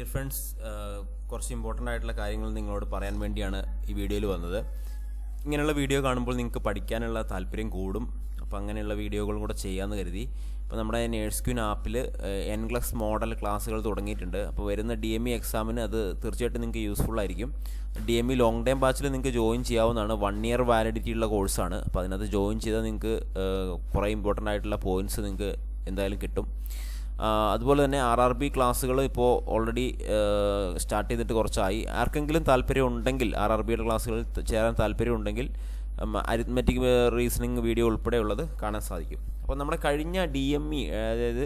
Dear friends കുറച്ച് important ആയിട്ടുള്ള കാര്യങ്ങൾ നിങ്ങളോട് പറയാൻ വേണ്ടിയാണ് ഈ വീഡിയോയിൽ വന്നത്. ഇങ്ങനെയുള്ള വീഡിയോ കാണുമ്പോൾ നിങ്ങൾക്ക് പഠിക്കാനുള്ള താല്പര്യം കൂടും. അപ്പോൾ അങ്ങനെയുള്ള വീഡിയോകളും കൂടെ ചെയ്യാമെന്ന് കരുതി. അപ്പോൾ നമ്മുടെ നേഴ്സ് ക്യൂൻ ആപ്പിൽ എൻ ക്ലസ് മോഡൽ ക്ലാസ്സുകൾ തുടങ്ങിയിട്ടുണ്ട്. അപ്പോൾ വരുന്ന ഡി എം ഇ എക്സാമിന് അത് തീർച്ചയായിട്ടും നിങ്ങൾക്ക് യൂസ്ഫുൾ ആയിരിക്കും. D M E long time ബാച്ചിൽ നിങ്ങൾക്ക് ജോയിൻ ചെയ്യാവുന്നതാണ്. വൺ ഇയർ വാലിഡിറ്റി ഉള്ള കോഴ്സാണ് അപ്പോൾ അതിനകത്ത് ജോയിൻ ചെയ്താൽ നിങ്ങൾക്ക് കുറേ ഇമ്പോർട്ടന്റ് ആയിട്ടുള്ള പോയിന്റ്സ് നിങ്ങൾക്ക് എന്തായാലും കിട്ടും. അതുപോലെ തന്നെ ആർ ആർ ബി ക്ലാസ്സുകൾ ഇപ്പോൾ ഓൾറെഡി സ്റ്റാർട്ട് ചെയ്തിട്ട് കുറച്ചായി. ആർക്കെങ്കിലും താല്പര്യം ഉണ്ടെങ്കിൽ ആർ ആർ ബിയുടെ ക്ലാസ്സുകളിൽ ചേരാൻ താല്പര്യം ഉണ്ടെങ്കിൽ അരിത്മെറ്റിക് റീസണിങ് വീഡിയോ ഉൾപ്പെടെയുള്ളത് കാണാൻ സാധിക്കും. അപ്പോൾ നമ്മുടെ കഴിഞ്ഞ ഡി എം ഇ അതായത്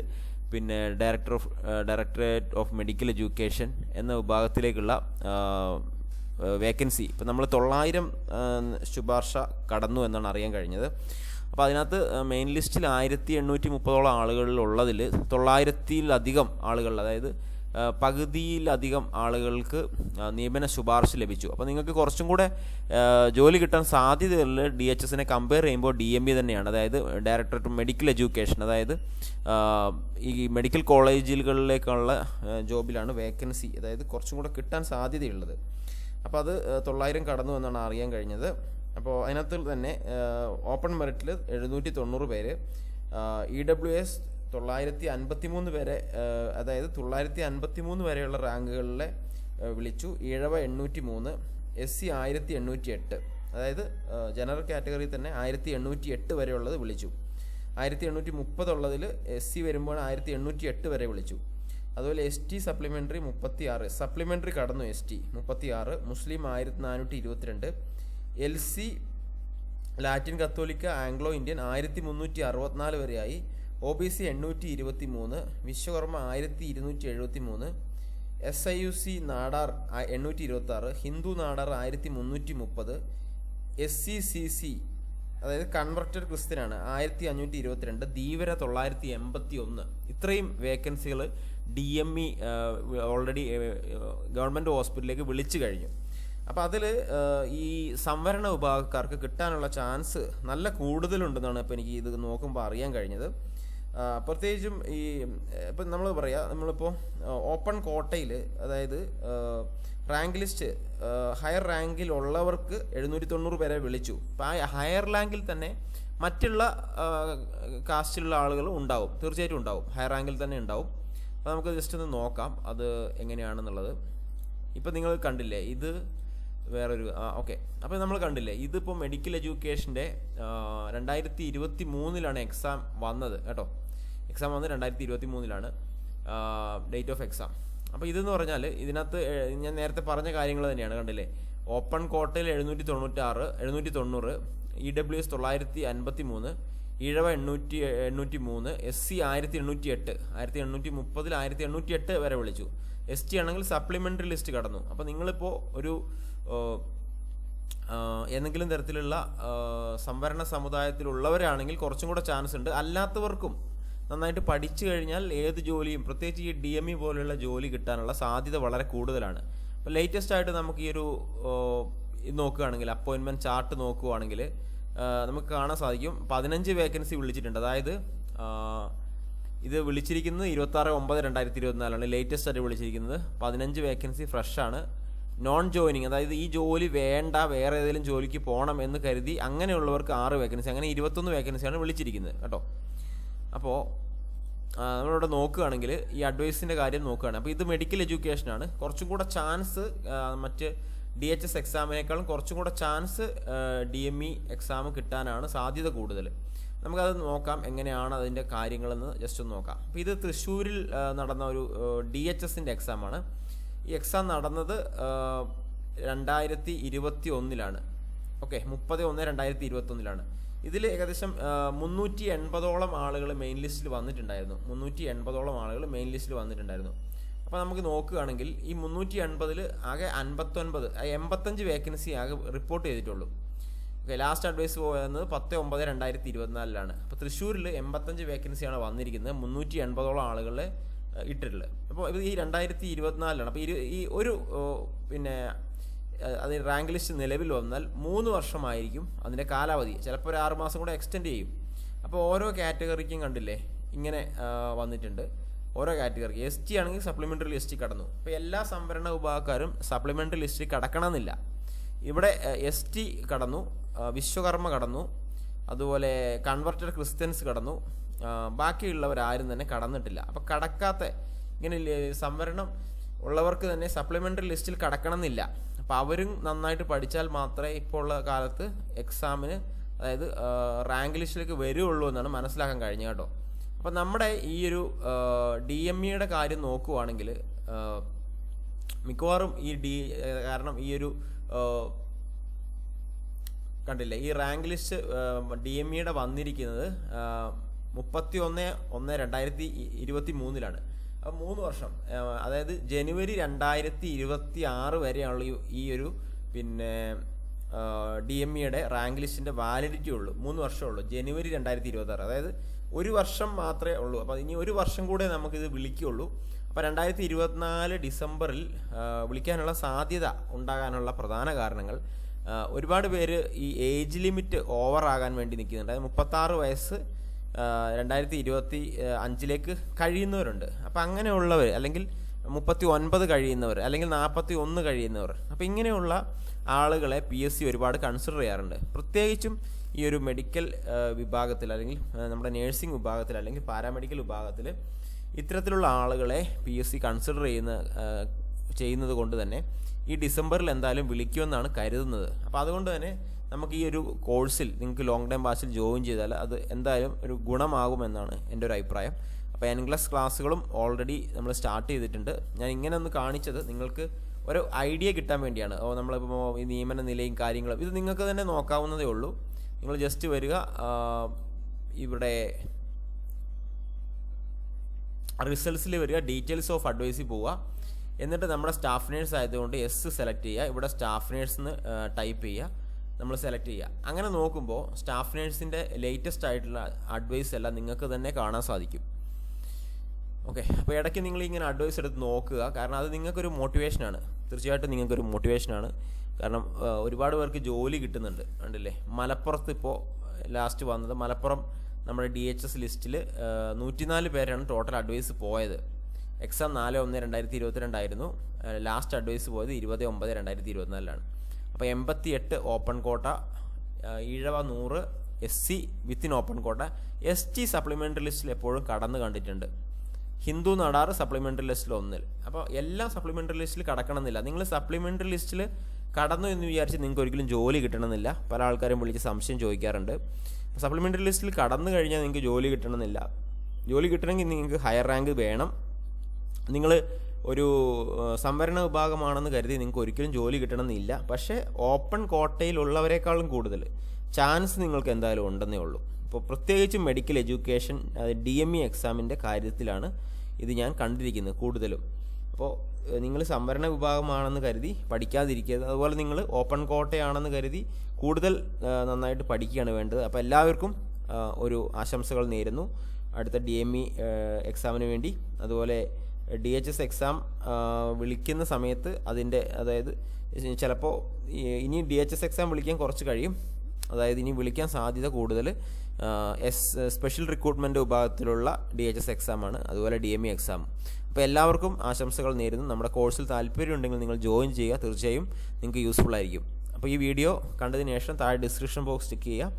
പിന്നെ director of directorate of medical education എന്ന വിഭാഗത്തിലേക്കുള്ള വേക്കൻസി ഇപ്പം നമ്മൾ തൊള്ളായിരം ശുപാർശ കടന്നു എന്നാണ് അറിയാൻ കഴിഞ്ഞത്. അപ്പോൾ അതിനകത്ത് മെയിൻ ലിസ്റ്റിൽ ആയിരത്തി എണ്ണൂറ്റി മുപ്പതോളം ആളുകളിലുള്ളതിൽ തൊള്ളായിരത്തിലധികം ആളുകൾ അതായത് പകുതിയിലധികം ആളുകൾക്ക് നിയമന ശുപാർശ ലഭിച്ചു. അപ്പോൾ നിങ്ങൾക്ക് കുറച്ചും കൂടെ ജോലി കിട്ടാൻ സാധ്യതയുള്ള ഡി എച്ച് എസിനെ കമ്പയർ ചെയ്യുമ്പോൾ ഡി എം ബി തന്നെയാണ്. അതായത് ഡയറക്ടറേറ്റ് മെഡിക്കൽ എഡ്യൂക്കേഷൻ അതായത് ഈ മെഡിക്കൽ കോളേജുകളിലേക്കുള്ള ജോബിലാണ് വേക്കൻസി അതായത് കുറച്ചും കൂടെ കിട്ടാൻ സാധ്യതയുള്ളത്. അപ്പോൾ അത് തൊള്ളായിരം കടന്നു എന്നാണ് അറിയാൻ കഴിഞ്ഞത്. അപ്പോൾ അതിനകത്ത് തന്നെ ഓപ്പൺ മെറിറ്റിൽ എഴുന്നൂറ്റി തൊണ്ണൂറ് പേര് ഇ ഡബ്ല്യു എസ് തൊള്ളായിരത്തി അൻപത്തി മൂന്ന് പേരെ അതായത് തൊള്ളായിരത്തി അൻപത്തി മൂന്ന് വരെയുള്ള റാങ്കുകളിലെ വിളിച്ചു. ഈഴവ എണ്ണൂറ്റി മൂന്ന് എസ് സി ആയിരത്തി എണ്ണൂറ്റി എട്ട് അതായത് ജനറൽ കാറ്റഗറിയിൽ തന്നെ ആയിരത്തി എണ്ണൂറ്റി എട്ട് വരെയുള്ളത് വിളിച്ചു. ആയിരത്തി എണ്ണൂറ്റി മുപ്പതുള്ളതിൽ എസ് സി വരുമ്പോൾ ആയിരത്തി എണ്ണൂറ്റി എട്ട് വരെ വിളിച്ചു. അതുപോലെ എസ് ടി സപ്ലിമെന്ററി മുപ്പത്തി ആറ് സപ്ലിമെന്ററി കടന്നു എസ് ടി മുപ്പത്തി ആറ് മുസ്ലിം ആയിരത്തി നാനൂറ്റി ഇരുപത്തിരണ്ട് എൽ സി ലാറ്റിൻ കത്തോലിക്ക ആംഗ്ലോ ഇന്ത്യൻ ആയിരത്തി മുന്നൂറ്റി അറുപത്തിനാല് വരെയായി. ഒ ബി സി എണ്ണൂറ്റി ഇരുപത്തി മൂന്ന് വിശ്വകർമ്മ ആയിരത്തി ഇരുന്നൂറ്റി എഴുപത്തി മൂന്ന് S I U C Nadar എണ്ണൂറ്റി ഇരുപത്തി ആറ് ഹിന്ദു നാടാർ ആയിരത്തി മുന്നൂറ്റി മുപ്പത് എസ് സി സി സി അതായത് കൺവെർട്ടഡ് ക്രിസ്ത്യനാണ് ആയിരത്തി അഞ്ഞൂറ്റി ഇരുപത്തിരണ്ട് ധീവര തൊള്ളായിരത്തി എൺപത്തി ഒന്ന് ഇത്രയും വേക്കൻസികൾ D M E already government ഹോസ്പിറ്റലിലേക്ക് വിളിച്ചു കഴിഞ്ഞു. അപ്പോൾ അതിൽ ഈ സംവരണ വിഭാഗക്കാർക്ക് കിട്ടാനുള്ള ചാൻസ് നല്ല കൂടുതലുണ്ടെന്നാണ് ഇപ്പോൾ എനിക്ക് ഇത് നോക്കുമ്പോൾ അറിയാൻ കഴിഞ്ഞത്. പ്രത്യേകിച്ചും ഈ ഇപ്പം നമ്മൾ പറയാം നമ്മളിപ്പോൾ ഓപ്പൺ കോട്ടയിൽ അതായത് റാങ്ക് ലിസ്റ്റ് ഹയർ റാങ്കിലുള്ളവർക്ക് എഴുന്നൂറ്റി തൊണ്ണൂറ് പേരെ വിളിച്ചു. അപ്പോൾ ആ ഹയർ റാങ്കിൽ തന്നെ മറ്റുള്ള കാസ്റ്റിലുള്ള ആളുകൾ ഉണ്ടാവും. തീർച്ചയായിട്ടും ഉണ്ടാവും. ഹയർ റാങ്കിൽ തന്നെ ഉണ്ടാവും. അപ്പോൾ നമുക്ക് ജസ്റ്റ് ഒന്ന് നോക്കാം അത് എങ്ങനെയാണെന്നുള്ളത്. ഇപ്പം നിങ്ങൾ കണ്ടില്ലേ ഇത് വേറൊരു ഓക്കെ അപ്പോൾ നമ്മൾ കണ്ടില്ലേ ഇതിപ്പോൾ മെഡിക്കൽ എഡ്യൂക്കേഷന്റെ രണ്ടായിരത്തി ഇരുപത്തി മൂന്നിലാണ് എക്സാം വന്നത് കേട്ടോ. എക്സാം വന്നത് രണ്ടായിരത്തി ഇരുപത്തി മൂന്നിലാണ് ഡേറ്റ് ഓഫ് എക്സാം അപ്പോൾ ഇതെന്ന് പറഞ്ഞാൽ ഇതിനകത്ത് ഞാൻ നേരത്തെ പറഞ്ഞ കാര്യങ്ങൾ തന്നെയാണ് കണ്ടില്ലേ? ഓപ്പൺ കോട്ടയിൽ എഴുന്നൂറ്റി തൊണ്ണൂറ്റാറ് എഴുന്നൂറ്റി തൊണ്ണൂറ് ഇ ഡബ്ല്യു എസ് തൊള്ളായിരത്തി അൻപത്തി മൂന്ന് ഈഴവ എണ്ണൂറ്റി എണ്ണൂറ്റി മൂന്ന് എസ് സി ആയിരത്തി എണ്ണൂറ്റി എട്ട് ആയിരത്തി എണ്ണൂറ്റി മുപ്പതിൽ ആയിരത്തി എണ്ണൂറ്റി എട്ട് വരെ വിളിച്ചു. എസ് ടി ആണെങ്കിൽ സപ്ലിമെന്ററി ലിസ്റ്റ് കടന്നു. അപ്പോൾ നിങ്ങളിപ്പോൾ ഒരു ഏതെങ്കിലും തരത്തിലുള്ള സംവരണ സമുദായത്തിലുള്ളവരാണെങ്കിൽ കുറച്ചും കൂടെ ചാൻസ് ഉണ്ട്. അല്ലാത്തവർക്കും നന്നായിട്ട് പഠിച്ചു കഴിഞ്ഞാൽ ഏത് ജോലിയും പ്രത്യേകിച്ച് ഈ ഡി എം ഇ പോലെയുള്ള ജോലി കിട്ടാനുള്ള സാധ്യത വളരെ കൂടുതലാണ്. അപ്പോൾ ലേറ്റസ്റ്റ് ആയിട്ട് നമുക്ക് ഈ ഒരു ഇത് നോക്കുകയാണെങ്കിൽ അപ്പോയിൻമെന്റ് ചാർട്ട് നോക്കുകയാണെങ്കിൽ നമുക്ക് കാണാൻ സാധിക്കും. പതിനഞ്ച് വേക്കൻസി വിളിച്ചിട്ടുണ്ട്. അതായത് ഇത് വിളിച്ചിരിക്കുന്നത് ഇരുപത്താറ് ഒമ്പത് രണ്ടായിരത്തി ഇരുപത്തിനാലാണ്. ലേറ്റസ്റ്റ് ആയിട്ട് വിളിച്ചിരിക്കുന്നത് പതിനഞ്ച് വേക്കൻസി ഫ്രഷാണ് നോൺ ജോയിനിങ് അതായത് ഈ ജോലി വേണ്ട വേറെ ഏതെങ്കിലും ജോലിക്ക് പോകണം എന്ന് കരുതി അങ്ങനെയുള്ളവർക്ക് ആറ് വേക്കൻസി അങ്ങനെ ഇരുപത്തൊന്ന് വേക്കൻസിയാണ് വിളിച്ചിരിക്കുന്നത് കേട്ടോ. അപ്പോൾ നമ്മളിവിടെ നോക്കുകയാണെങ്കിൽ ഈ അഡ്വൈസിന്റെ കാര്യം നോക്കുകയാണ്. അപ്പോൾ ഇത് മെഡിക്കൽ എഡ്യൂക്കേഷനാണ് കുറച്ചും കൂടെ ചാൻസ് മറ്റ് ഡി എച്ച് എസ് എക്സാമിനേക്കാളും കുറച്ചും കൂടെ chance D M E exam കിട്ടാനാണ് സാധ്യത കൂടുതൽ. നമുക്കത് നോക്കാം എങ്ങനെയാണ് അതിന്റെ കാര്യങ്ങളെന്ന് ജസ്റ്റ് ഒന്ന് നോക്കാം. അപ്പോൾ ഇത് തൃശ്ശൂരിൽ നടന്ന ഒരു ഡി എച്ച് എസിന്റെ എക്സാമാണ് ഈ എക്സാം നടന്നത് രണ്ടായിരത്തി ഇരുപത്തി ഒന്നിലാണ് ഓക്കെ മുപ്പത് ഒന്ന് രണ്ടായിരത്തി ഇരുപത്തൊന്നിലാണ് ഇതിൽ ഏകദേശം മുന്നൂറ്റി എൺപതോളം ആളുകൾ മെയിൻ ലിസ്റ്റിൽ വന്നിട്ടുണ്ടായിരുന്നു. മുന്നൂറ്റി എൺപതോളം ആളുകൾ മെയിൻ ലിസ്റ്റിൽ വന്നിട്ടുണ്ടായിരുന്നു. അപ്പോൾ നമുക്ക് നോക്കുകയാണെങ്കിൽ ഈ മുന്നൂറ്റി എൺപതിൽ ആകെ അൻപത്തൊൻപത് എൺപത്തഞ്ച് വേക്കൻസി ആകെ റിപ്പോർട്ട് ചെയ്തിട്ടുള്ളൂ. ഓക്കെ ലാസ്റ്റ് അഡ്വൈസ് പോയത് പത്ത് ഒമ്പത് രണ്ടായിരത്തി ഇരുപത്തിനാലിലാണ് അപ്പോൾ തൃശ്ശൂരിൽ എൺപത്തഞ്ച് വേക്കൻസിയാണ് വന്നിരിക്കുന്നത്. മുന്നൂറ്റി എൺപതോളം ആളുകളെ ഇട്ടിട്ടുള്ളത്. അപ്പോൾ ഇത് ഈ രണ്ടായിരത്തി ഇരുപത്തിനാലിലാണ് അപ്പോൾ ഇരു ഈ ഒരു പിന്നെ അത് റാങ്ക് ലിസ്റ്റ് നിലവിൽ വന്നാൽ മൂന്ന് വർഷമായിരിക്കും അതിന്റെ കാലാവധി. ചിലപ്പോൾ ഒരു ആറ് മാസം കൂടെ എക്സ്റ്റെൻഡ് ചെയ്യും. അപ്പോൾ ഓരോ കാറ്റഗറിക്കും കണ്ടില്ലേ ഇങ്ങനെ വന്നിട്ടുണ്ട്. ഓരോ കാറ്റഗറിക്ക്. എസ് ടി ആണെങ്കിൽ സപ്ലിമെന്ററി ലിസ്റ്റിൽ കടന്നു. അപ്പോൾ എല്ലാ സംവരണ വിഭാഗക്കാരും സപ്ലിമെന്ററി ലിസ്റ്റിൽ കടക്കണമെന്നില്ല. ഇവിടെ എസ് ടി കടന്നു വിശ്വകർമ്മ കടന്നു അതുപോലെ കൺവെർട്ടഡ് ക്രിസ്ത്യൻസ് കടന്നു ബാക്കിയുള്ളവരാരും തന്നെ കടന്നിട്ടില്ല. അപ്പോൾ കടക്കാത്ത ഇങ്ങനെ സംവരണം ഉള്ളവർക്ക് തന്നെ സപ്ലിമെന്ററി ലിസ്റ്റിൽ കടക്കണമെന്നില്ല. അപ്പോൾ അവരും നന്നായിട്ട് പഠിച്ചാൽ മാത്രമേ ഇപ്പോൾ ഉള്ള കാലത്ത് എക്സാമിന് അതായത് റാങ്ക് ലിസ്റ്റിലേക്ക് വരുള്ളൂ എന്നാണ് മനസ്സിലാക്കാൻ കഴിഞ്ഞ കേട്ടോ. അപ്പോൾ നമ്മുടെ ഈ ഒരു ഡി എം ഇയുടെ കാര്യം നോക്കുവാണെങ്കിൽ മിക്കവാറും ഈ ഡി കാരണം ഈ ഒരു കണ്ടില്ലേ ഈ റാങ്ക് ലിസ്റ്റ് ഡി എം ഇയുടെ വന്നിരിക്കുന്നത് മുപ്പത്തി ഒന്ന് ഒന്ന് രണ്ടായിരത്തി ഇരുപത്തി മൂന്നിലാണ് അപ്പോൾ മൂന്ന് വർഷം അതായത് ജനുവരി രണ്ടായിരത്തി ഇരുപത്തി ആറ് വരെയാണുള്ള ഈ- ഒരു പിന്നെ ഡി എം ഇയുടെ റാങ്ക് ലിസ്റ്റിന്റെ വാലിഡിറ്റി ഉള്ളൂ. മൂന്ന് വർഷമേ ഉള്ളൂ. ജനുവരി രണ്ടായിരത്തി ഇരുപത്തി അതായത് ഒരു വർഷം മാത്രമേ ഉള്ളൂ. അപ്പോൾ ഇനി ഒരു വർഷം കൂടെ നമുക്കിത് വിളിക്കുള്ളൂ അപ്പോൾ രണ്ടായിരത്തി ഇരുപത്തിനാല് ഡിസംബറിൽ വിളിക്കാനുള്ള സാധ്യത ഉണ്ടാകാനുള്ള പ്രധാന കാരണങ്ങൾ ഒരുപാട് പേര് ഈ ഏജ് ലിമിറ്റ് ഓവർ ആകാൻ വേണ്ടി നിൽക്കുന്നുണ്ട്. അതായത് മുപ്പത്താറ് വയസ്സ് രണ്ടായിരത്തി ഇരുപത്തി അഞ്ചിലേക്ക് കഴിയുന്നവരുണ്ട്. അപ്പം അങ്ങനെയുള്ളവർ അല്ലെങ്കിൽ മുപ്പത്തി ഒൻപത് കഴിയുന്നവർ അല്ലെങ്കിൽ നാൽപ്പത്തി ഒന്ന് കഴിയുന്നവർ അപ്പം ഇങ്ങനെയുള്ള ആളുകളെ പി എസ് സി ഒരുപാട് കൺസിഡർ ചെയ്യാറുണ്ട്. പ്രത്യേകിച്ചും ഈ ഒരു മെഡിക്കൽ വിഭാഗത്തിൽ അല്ലെങ്കിൽ നമ്മുടെ നേഴ്സിംഗ് വിഭാഗത്തിൽ അല്ലെങ്കിൽ പാരാമെഡിക്കൽ വിഭാഗത്തിൽ ഇത്തരത്തിലുള്ള ആളുകളെ പി എസ് സി കൺസിഡർ ചെയ്യുന്ന ചെയ്യുന്നത് കൊണ്ട് തന്നെ ഈ ഡിസംബറിൽ എന്തായാലും വിളിക്കുമെന്നാണ് കരുതുന്നത്. അപ്പോൾ അതുകൊണ്ട് തന്നെ നമുക്ക് ഈ ഒരു കോഴ്സിൽ നിങ്ങൾക്ക് ലോങ് ടൈം ബാസിൽ ജോയിൻ ചെയ്താൽ അത് എന്തായാലും ഒരു ഗുണമാകുമെന്നാണ് എന്റെ ഒരു അഭിപ്രായം. അപ്പോൾ എൻഗ്ലസ് ക്ലാസ്സുകളും ഓൾറെഡി നമ്മൾ സ്റ്റാർട്ട് ചെയ്തിട്ടുണ്ട്. ഞാൻ ഇങ്ങനെ ഒന്ന് കാണിച്ചത് നിങ്ങൾക്ക് ഒരു ഐഡിയ കിട്ടാൻ വേണ്ടിയാണ്. ഓ നമ്മളിപ്പോൾ ഈ നിയമന നിലയും കാര്യങ്ങളും ഇത് നിങ്ങൾക്ക് തന്നെ നോക്കാവുന്നതേ ഉള്ളൂ. നിങ്ങൾ ജസ്റ്റ് വരിക ഇവിടെ റിസൾട്ട്സിൽ വരിക ഡീറ്റെയിൽസ് ഓഫ് അഡ്വൈസിൽ പോവുക. എന്നിട്ട് നമ്മുടെ സ്റ്റാഫ് നേഴ്സ് ആയതുകൊണ്ട് എസ് സെലക്ട് ചെയ്യുക. ഇവിടെ സ്റ്റാഫ് നേഴ്സ് എന്ന് ടൈപ്പ് ചെയ്യുക. നമ്മൾ സെലക്ട് ചെയ്യുക. അങ്ങനെ നോക്കുമ്പോൾ സ്റ്റാഫ് നേഴ്സിന്റെ ലേറ്റസ്റ്റ് ആയിട്ടുള്ള അഡ്വൈസ് എല്ലാം നിങ്ങൾക്ക് തന്നെ കാണാൻ സാധിക്കും. ഓക്കെ അപ്പോൾ ഇടയ്ക്ക് നിങ്ങൾ ഇങ്ങനെ അഡ്വൈസ് എടുത്ത് നോക്കുക. കാരണം അത് നിങ്ങൾക്കൊരു മോട്ടിവേഷനാണ് തീർച്ചയായിട്ടും നിങ്ങൾക്കൊരു മോട്ടിവേഷനാണ് കാരണം ഒരുപാട് പേർക്ക് ജോലി കിട്ടുന്നുണ്ട്. ഉണ്ടല്ലേ മലപ്പുറത്ത് ഇപ്പോൾ ലാസ്റ്റ് വന്നത്. മലപ്പുറം നമ്മുടെ ഡി എച്ച് എസ് ലിസ്റ്റിൽ നൂറ്റിനാല് പേരാണ് ടോട്ടൽ അഡ്വൈസ് പോയത്. എക്സാം നാല് ഒന്ന് രണ്ടായിരത്തി ഇരുപത്തിരണ്ടായിരുന്നു ലാസ്റ്റ് അഡ്വൈസ് പോയത് ഇരുപത് ഒമ്പത് രണ്ടായിരത്തി ഇരുപത്തിനാലിലാണ് അപ്പോൾ എൺപത്തി എട്ട് ഓപ്പൺ കോട്ട ഈഴവ നൂറ് S C within open quota S T supplementary ലിസ്റ്റിൽ എപ്പോഴും കടന്ന് കണ്ടിട്ടുണ്ട്. ഹിന്ദു നടാറ് സപ്ലിമെന്ററി ലിസ്റ്റിൽ ഒന്നിൽ. അപ്പോൾ എല്ലാം സപ്ലിമെന്ററി ലിസ്റ്റിൽ കടക്കണമെന്നില്ല. നിങ്ങൾ സപ്ലിമെന്ററി ലിസ്റ്റിൽ കടന്നു എന്ന് വിചാരിച്ച് നിങ്ങൾക്ക് ഒരിക്കലും ജോലി കിട്ടണമെന്നില്ല. പല ആൾക്കാരും വിളിച്ച് സംശയം ചോദിക്കാറുണ്ട്. സപ്ലിമെന്ററി ലിസ്റ്റിൽ കടന്നു കഴിഞ്ഞാൽ നിങ്ങൾക്ക് ജോലി കിട്ടണമെന്നില്ല. ജോലി കിട്ടണമെങ്കിൽ നിങ്ങൾക്ക് ഹയർ റാങ്ക് വേണം. നിങ്ങൾ ഒരു സംവരണ വിഭാഗമാണെന്ന് കരുതി നിങ്ങൾക്ക് ഒരിക്കലും ജോലി കിട്ടണമെന്നില്ല. പക്ഷേ ഓപ്പൺ കോട്ടയിലുള്ളവരെക്കാളും കൂടുതൽ ചാൻസ് നിങ്ങൾക്ക് എന്തായാലും ഉണ്ടെന്നേ ഉള്ളൂ. ഇപ്പോൾ പ്രത്യേകിച്ചും medical education D M E എക്സാമിന്റെ കാര്യത്തിലാണ് ഇത് ഞാൻ കണ്ടിരിക്കുന്നത് കൂടുതലും. അപ്പോൾ നിങ്ങൾ സംവരണ വിഭാഗമാണെന്ന് കരുതി പഠിക്കാതിരിക്കരുത്. അതുപോലെ നിങ്ങൾ ഓപ്പൺ കോട്ടയാണെന്ന് കരുതി കൂടുതൽ നന്നായിട്ട് പഠിക്കുകയാണ് വേണ്ടത്. അപ്പോൾ എല്ലാവർക്കും ഒരു ആശംസകൾ നേരുന്നു. അടുത്ത ഡി എം ഇ എക്സാമിന് വേണ്ടി. അതുപോലെ ഡി എച്ച് എസ് എക്സാം വിളിക്കുന്ന സമയത്ത് അതിന്റെ അതായത് ചിലപ്പോൾ ഇനി ഡി എച്ച് എസ് എക്സാം വിളിക്കാൻ കുറച്ച് കഴിയും. അതായത് ഇനി വിളിക്കാൻ സാധ്യത കൂടുതൽ. എസ് സ്പെഷ്യൽ റിക്രൂട്ട്മെന്റ് വിഭാഗത്തിലുള്ള ഡി എച്ച് എസ് എക്സാമാണ് അതുപോലെ ഡി എം ഇ എക്സാം അപ്പോൾ എല്ലാവർക്കും ആശംസകൾ നേരുന്നു. നമ്മുടെ കോഴ്സിൽ താല്പര്യമുണ്ടെങ്കിൽ നിങ്ങൾ ജോയിൻ ചെയ്യുക. തീർച്ചയായും നിങ്ങൾക്ക് യൂസ്ഫുൾ ആയിരിക്കും. അപ്പോൾ ഈ വീഡിയോ കണ്ടതിന് ശേഷം താഴെ ഡിസ്ക്രിപ്ഷൻ ബോക്സ് ചെക്ക് ചെയ്യുക.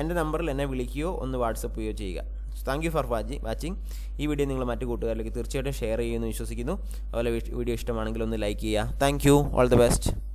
എന്റെ നമ്പറിൽ എന്നെ വിളിക്കുകയോ ഒന്ന് വാട്സപ്പ് ചെയ്യുകയോ ചെയ്യുക. താങ്ക് യു ഫോർ വാച്ചിങ് ഈ വീഡിയോ നിങ്ങൾ മറ്റു കൂട്ടുകാരിലേക്ക് തീർച്ചയായിട്ടും ഷെയർ ചെയ്യുമെന്ന് വിശ്വസിക്കുന്നു. അതുപോലെ വീഡിയോ ഇഷ്ടമാണെങ്കിൽ ഒന്ന് ലൈക്ക് ചെയ്യുക. Thank you. All the best.